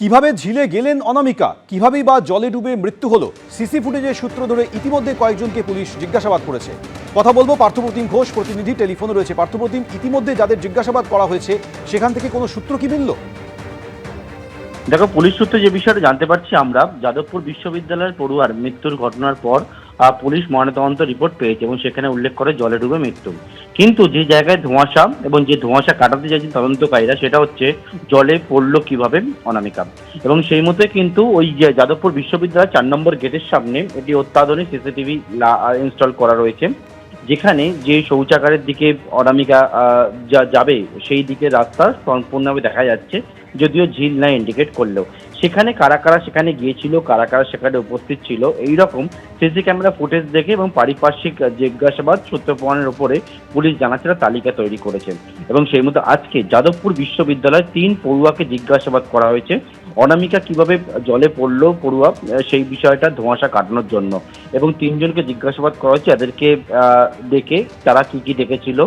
কীভাবে ঝিলে গেলেন অনামিকা? কিভাবেই বা জলে ডুবে মৃত্যু হলো? সিসি ফুটেজের সূত্র ধরে ইতিমধ্যে কয়েকজনকে পুলিশ জিজ্ঞাসাবাদ করেছে। কথা বলব পার্থপ্রতিম ঘোষ প্রতিনিধি, টেলিফোনে রয়েছে পার্থপ্রতিম। ইতিমধ্যে যাদের জিজ্ঞাসাবাদ করা হয়েছে, সেখান থেকে কোনো সূত্র কি মিলল? দেখো, পুলিশ সূত্রে যে বিষয়টা জানতে পারছি আমরা, যাদবপুর বিশ্ববিদ্যালয়ের পড়ুয়ার মৃত্যুর ঘটনার পর পুলিশ ময়নাতদন্ত রিপোর্ট পেয়েছে এবং সেখানে উল্লেখ করে জলে ডুবে মৃত্যু। কিন্তু যে জায়গায় ধোঁয়াশা এবং যে ধোঁয়াশা কাটাতে চাইছেন তদন্তকারীরা, সেটা হচ্ছে জলে পড়ল কীভাবে অনামিকা। এবং সেই মতে কিন্তু ওই যাদবপুর বিশ্ববিদ্যালয়ের চার নম্বর গেটের সামনে এটি অত্যাধুনিক সিসিটিভি ইনস্টল করা রয়েছে। যেখানে যে শৌচাগারের দিকে অনামিকা যা যাবে, সেই দিকে রাস্তা সম্পূর্ণভাবে দেখা যাচ্ছে। যদিও ঝিল না ইন্ডিকেট করলেও। সেখানে কারা কারা সেখানে গিয়েছিল, কারা কারা সেখানে উপস্থিত ছিল এই রকম সিসি ক্যামেরা ফুটেজ দেখে এবং পারিপার্শ্বিক জিজ্ঞাসাবাদ সূত্র প্রমাণের উপরে পুলিশ জানাচ্ছে তালিকা তৈরি করেছেন এবং সেই মতো আজকে যাদবপুর বিশ্ববিদ্যালয়ে তিন পড়ুয়াকে জিজ্ঞাসাবাদ করা হয়েছে। অনামিকা কীভাবে জলে পড়ল পড়ুয়া সেই বিষয়টা ধোঁয়াশা কাটানোর জন্য। এবং তিনজনকে জিজ্ঞাসাবাদ করা হয়েছে এদেরকে ডেকে তারা কি কি ডেকেছিল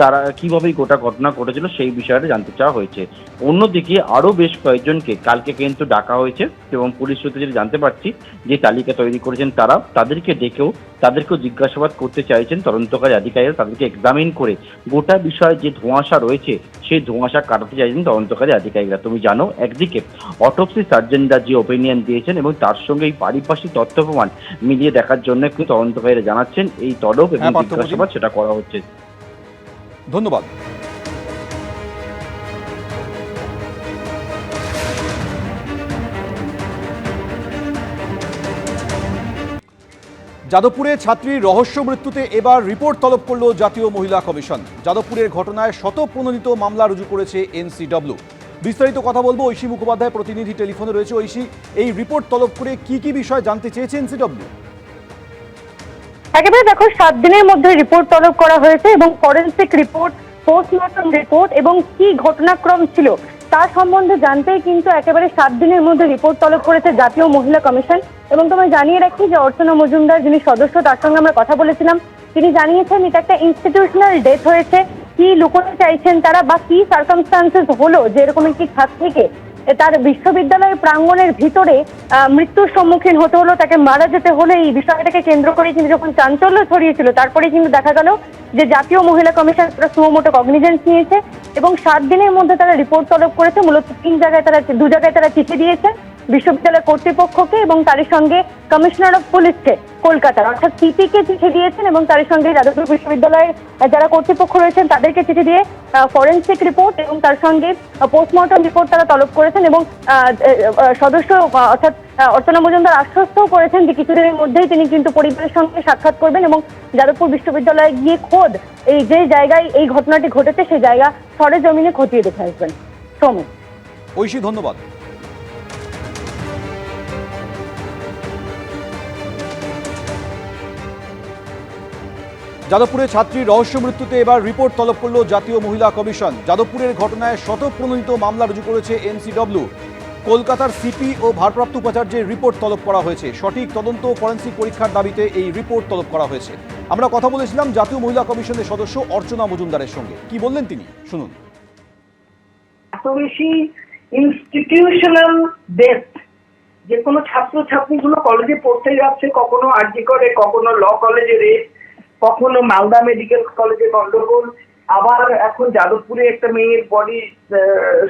তারা কীভাবে গোটা ঘটনা ঘটেছিল সেই বিষয়টা জানতে চাওয়া হয়েছে। অন্যদিকে আরও বেশ কয়েকজনকে কালকে কিন্তু ডাকা হয়েছে এবং পুলিশ সূত্রে যেটা জানতে পারছি যে তালিকা তৈরি করেছেন তারা তাদেরকে ডেকেও তাদেরকেও জিজ্ঞাসাবাদ করতে চাইছেন তদন্তকারী আধিকারিকরা তাদেরকে এক্সামিন করে গোটা বিষয়ে যে ধোঁয়াশা রয়েছে সেই ধোঁয়াশা কাটাতে চাইছেন তদন্তকারী আধিকারিকরা। তুমি জানো একদিকে অটোপসি সার্জনরা যে ওপিনিয়ন দিয়েছেন এবং তার সঙ্গে এই পারিপার্শ্বিক তথ্য প্রমাণ মিলিয়ে দেখার জন্য কিন্তু তদন্তকারীরা জানাচ্ছেন এই তলব এবং হ্যাঁ। জিজ্ঞাসাবাদ সেটা করা হচ্ছে। ধন্যবাদ। যাদবপুরে ছাত্রীর রহস্য মৃত্যুতে এবার রিপোর্ট তলব করল জাতীয় মহিলা কমিশন। যাদবপুরের ঘটনায় শত প্রণোদিত মামলা রুজু করেছে এনসিডব্লিউ। বিস্তারিত কথা বলব ঐশী মুখোপাধ্যায় প্রতিনিধি টেলিফোনে রয়েছে। ঐশী, এই রিপোর্ট তলব করে কি কি বিষয় জানতে চেয়েছে এনসিডব্লিউ? একেবারে দেখো, সাত দিনের মধ্যে রিপোর্ট তলব করা হয়েছে এবং ফরেন্সিক রিপোর্ট পোস্টমর্টম রিপোর্ট এবং কি ঘটনাক্রম ছিল তার সম্বন্ধে জানতেই কিন্তু একেবারে সাত দিনের মধ্যে রিপোর্ট তলব করেছে জাতীয় মহিলা কমিশন। এবং তোমায় জানিয়ে রাখি যে অর্চনা মজুমদার যিনি সদস্য, তার সঙ্গে আমরা কথা বলেছিলাম। তিনি জানিয়েছেন এটা একটা ইনস্টিটিউশনাল ডেথ হয়েছে। কি লুকোতে চাইছেন তারা বা কি সার্কামস্টান্সেস হলো যে এরকম একটি ছাত্রীকে তার বিশ্ববিদ্যালয়ের প্রাঙ্গণের ভিতরে মৃত্যুর সম্মুখীন হতে হলো, তাকে মারা যেতে হলে এই বিষয়টাকে কেন্দ্র করে কিন্তু যখন চাঞ্চল্য ছড়িয়েছিল, তারপরে কিন্তু দেখা গেল যে জাতীয় মহিলা কমিশন তারা সুমোটো কগনিজেন্স নিয়েছে এবং সাত দিনের মধ্যে তারা রিপোর্ট তলব করেছে, মূলত তিন জায়গায় তারা, দু জায়গায় তারা চিঠি দিয়েছে। বিশ্ববিদ্যালয় কর্তৃপক্ষকে এবং তার সঙ্গে কমিশনার অফ পুলিশকে কলকাতার অর্থাৎ সিপিকে চিঠি দিয়েছেন এবং তার সঙ্গে যাদবপুর বিশ্ববিদ্যালয়ের যারা কর্তৃপক্ষ রয়েছেন তাদেরকে চিঠি দিয়ে ফরেন্সিক রিপোর্ট এবং তার সঙ্গে পোস্টমর্টম রিপোর্ট তারা তলব করেছেন এবং সদস্য অর্থাৎ অর্চনা মজুমদার আশ্বস্তও করেছেন যে কিছুদিনের মধ্যেই তিনি কিন্তু পরিবারের সঙ্গে সাক্ষাৎ করবেন এবং যাদবপুর বিশ্ববিদ্যালয়ে গিয়ে খোদ এই যে জায়গায় এই ঘটনাটি ঘটেছে, সেই জায়গা সরে জমিনে খতিয়ে দেখে আসবেন। সৌমিক ঐশী, ধন্যবাদ। যাদবপুরে ছাত্রীর রহস্য মৃত্যুতে এবার রিপোর্ট তলব করল জাতীয় মহিলা কমিশন। যাদবপুরের ঘটনায় শত প্রণোদিত মামলা রুজু করেছে এনসিডব্লিউ। কলকাতার সিপি ও ভারপ্রাপ্ত উপাচার্যের রিপোর্ট তলব করা হয়েছে। সঠিক তদন্ত ফরেন্সিক পরীক্ষার দাবিতে এই রিপোর্ট তলব করা হয়েছে। আমরা কথা বলেছিলাম জাতীয় মহিলা কমিশনের সদস্য অর্চনা মজুমদারের সঙ্গে। কি বললেন তিনি? শুনুন। এত বেশি ইনস্টিটিউশনাল ডেথ যে কোনো ছাত্র ছাত্রীগুলো কলেজে পড়তে যাচ্ছে, কখনো আরজি করে কখনো ল কলেজে রেট কখনো মালদা মেডিকেল কলেজে গন্ডগোল, আবার এখন যাদবপুরে একটা মেয়ের বডি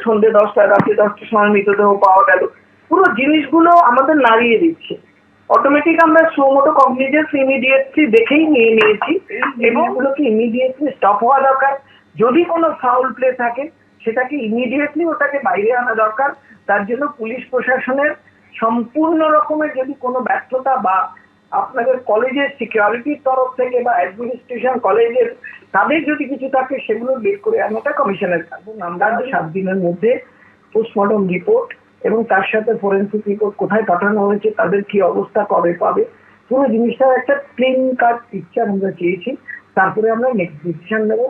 সন্ধ্যে দশটা, রাত্রি দশটার সময় মৃতদেহ পাওয়া গেল। পুরো জিনিসগুলো আমাদের নাড়িয়ে দিচ্ছে। অটোমেটিক আমরা সুমোটো কগনিজেন্স ইমিডিয়েটলি দেখেই নিয়ে নিয়েছি এবং এগুলোকে ইমিডিয়েটলি স্টপ হওয়া দরকার। যদি কোনো ফাউল প্লে থাকে, সেটাকে ইমিডিয়েটলি ওটাকে বাইরে আনা দরকার। তার জন্য পুলিশ প্রশাসনের সম্পূর্ণ রকমের যদি কোনো ব্যর্থতা বা আপনাদের কলেজের সিকিউরিটির তরফ থেকে বা অ্যাডমিনিস্ট্রেশন কলেজের তাদের যদি কিছু থাকে, সেগুলো বের করে আনাটা কমিশনের কাজ। আমরা সাত দিনের মধ্যে পোস্টমর্টম রিপোর্ট এবং তার সাথে ফরেন্সিক রিপোর্ট কোথায় পাঠানো হয়েছে, তাদের কি অবস্থা, কবে পাবে, পুরো জিনিসটার একটা ক্লিন কাট পিকচার আমরা চেয়েছি। তারপরে আমরা নেক্সট ডিসিশন নেব।